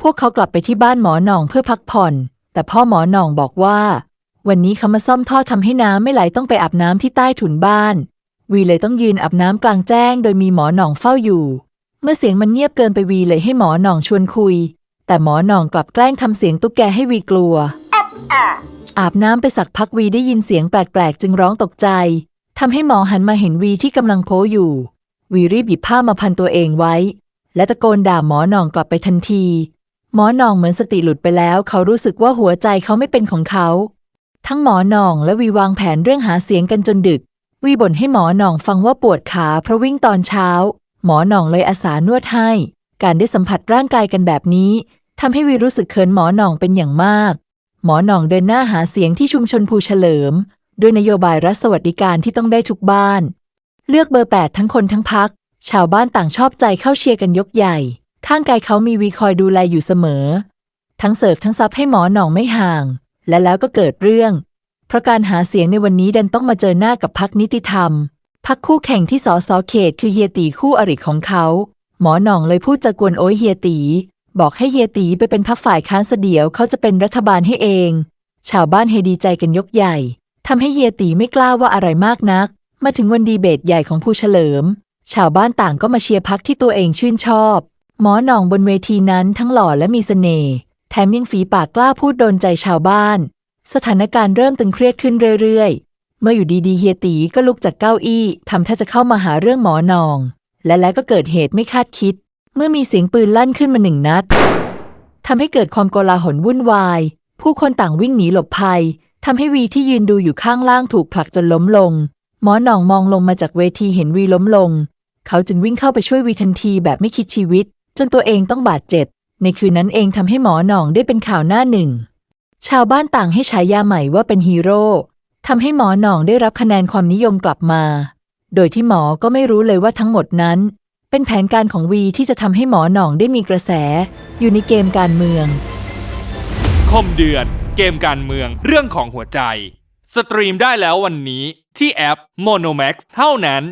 พวกเขากลับไปที่บ้านหมอหน่องเพื่อพักผ่อน แต่พ่อหมอหน่องบอกว่า วันนี้เขามาซ่อมท่อทำให้น้ำไม่ไหลต้องไปอาบน้ำที่ใต้ถุนบ้าน วีเลยต้องยืนอาบน้ำกลางแจ้ง โดยมีหมอหน่องเฝ้าอยู่ เมื่อเสียงมันเงียบเกินไปวีเลยให้หมอหน่องชวนคุย แต่หมอหน่องกลับแกล้งทำเสียงตุ๊กแกให้วีกลัว อาบน้ำไปสักพักวีได้ยินเสียงแปลกๆ จึงร้องตกใจทำให้หมอหันมาเห็นวีที่กำลังโพอยู่ วีรีบหยิบผ้ามาพันตัวเองไว้ และตะโกนด่าหมอหน่องกลับไปทันที หมอหน่องเหมือนสติหลุดไปแล้ว เขารู้สึกว่าหัวใจเขาไม่เป็นของเขา ทั้งหมอหน่องและวีวางแผนเรื่องหาเสียงกันจนดึก วีบ่นให้หมอหน่องฟังว่าปวดขาเพราะวิ่งตอนเช้า หมอหน่องเลยอาสานวดให้ การได้สัมผัสร่างกายกันแบบนี้ทำให้วีรู้สึกเขินหมอหน่องเป็นอย่างมาก หมอหน่องเดินหน้าหาเสียงที่ชุมชนภูเฉลิม ด้วยนโยบายรัฐสวัสดิการที่ต้องได้ทุกบ้าน เลือกเบอร์แปดทั้งคนทั้งพัก ชาวบ้านต่างชอบใจเข้าเชียร์กันยกใหญ่ ข้างกายเขามีวีคอยดูแลอยู่เสมอ ทั้งเสิร์ฟทั้งซับให้หมอหน่องไม่ห่าง และแล้วก็เกิดเรื่อง เพราะการหาเสียงในวันนี้ดันต้องมาเจอหน้ากับพักนิติธรรม พักคู่แข่งที่สอสอเขตคือเฮียตีคู่อริของเขา หมอหน่องเลยพูดจะกวนโอ้ยเฮียตี บอกให้เฮียตีไปเป็นพักฝ่ายค้านเสเดียวเขาจะเป็นรัฐบาลให้เอง ชาวบ้านเฮดีใจกันยกใหญ่ทำให้เฮียตีไม่กล้าว่าอะไรมากนัก มาถึงวันดีเบตใหญ่ของผู้เฉลิม ชาวบ้านต่างก็มาเชียร์พักที่ตัวเองชื่นชอบ หมอหน่องบนเวทีนั้นทั้งหล่อและมีเสน่ห์แถมยังฝีปากกล้าพูดโดนใจชาวบ้าน สถานการณ์เริ่มตึงเครียดขึ้นเรื่อยๆ เมื่ออยู่ดีๆเฮียตีก็ลุกจากเก้าอี้ทำท่าจะเข้ามาหาเรื่องหมอหนอง และแล้วก็เกิดเหตุไม่คาดคิด เมื่อมีเสียงปืนลั่นขึ้นมาหนึ่งนัดทำให้เกิดความโกลาหลวุ่นวาย ผู้คนต่างวิ่งหนีหลบภัยทำให้วีที่ยืนดูอยู่ข้างล่างถูกผลักจนล้มลง หมอหนองมองลงมาจากเวทีเห็นวีล้มลง เขาจึงวิ่งเข้าไปช่วยวีทันทีแบบไม่คิดชีวิต จนตัวเองต้องบาดเจ็บ ในคืนนั้นเองทำให้หมอหนองได้เป็นข่าวหน้าหนึ่ง ชาวบ้านต่างให้ฉายาใหม่ว่าเป็นฮีโร่ทำให้หมอหนองได้รับคะแนนความนิยมกลับมา โดยที่หมอก็ไม่รู้เลยว่าทั้งหมดนั้น เป็นแผนการของวีที่จะทำให้หมอหนองได้มีกระแส อยู่ในเกมการเมือง คมเดือนเกมการเมืองเรื่องของหัวใจ สตรีมได้แล้ววันนี้ที่แอป Monomax เท่านั้น